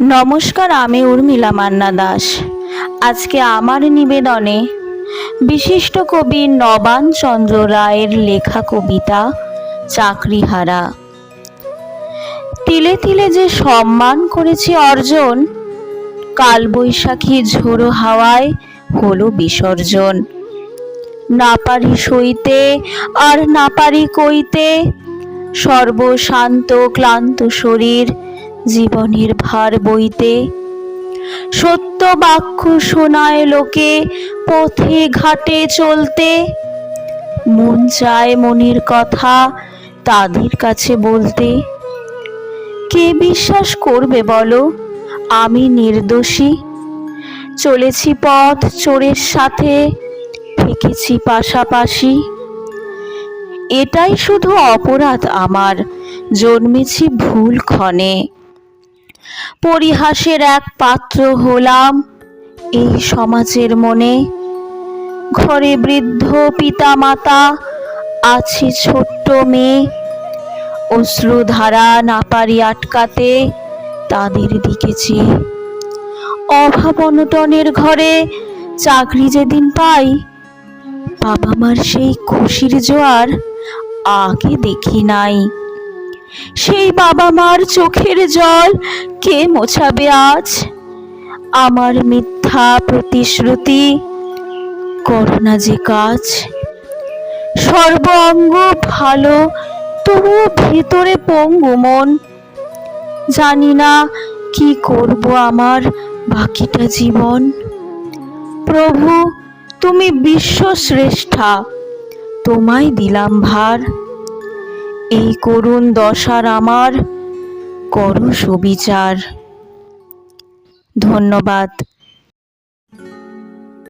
নমস্কার, আমি উর্মিলা মান্না দাস। আজকে আমার নিবেদনে বিশিষ্ট কবি নবান চন্দ্র রায়ের লেখা কবিতা চাকরিহারা। তিলে তিলে যে সম্মান করেছি অর্জন, কালবৈশাখী ঝোড়ো হাওয়ায় হলো বিসর্জন। না পারি সইতে আর না পারি কইতে, সর্বশান্ত ক্লান্ত শরীর জীবনের ভার বইতে। সত্য বাক্য শোনায় লোকে পথে ঘাটে চলতে। মন চায় মনের কথা তাদের কাছে বলতে। কে বিশ্বাস করবে বলো? আমি নির্দোষী। চলেছি পথ চোরের সাথে, থেকেছি পাশাপাশি। এটাই শুধু অপরাধ আমার, জন্মেছি ভুল ক্ষণে। পরিহাসের এক পাত্র হলাম এই সমাজের মনে। ঘরে বৃদ্ধ পিতা মাতা আছে ছোট্ট মেয়ে। অশ্রুধারা না পারি আটকাতে তাদের দিকে অভাব অনটনের ঘরে চাকরি যেদিন পাই বাবা মার সেই খুশির জোয়ার আগে দেখি নাই। সেই বাবা মার চোখের জল কে মোছাবে আজ? আমার মিথ্যা প্রতিশ্রুতি, করোনা যে কাজ। সর্ব অঙ্গ ভালো, তবুও ভেতরে পঙ্গু মন। জানি না কি করব আমার বাকিটা জীবন। প্রভু, তুমি বিশ্বশ্রেষ্ঠা তোমায় দিলাম ভার। এই করুণ দশার আমার করু সুবিচার। ধন্যবাদ।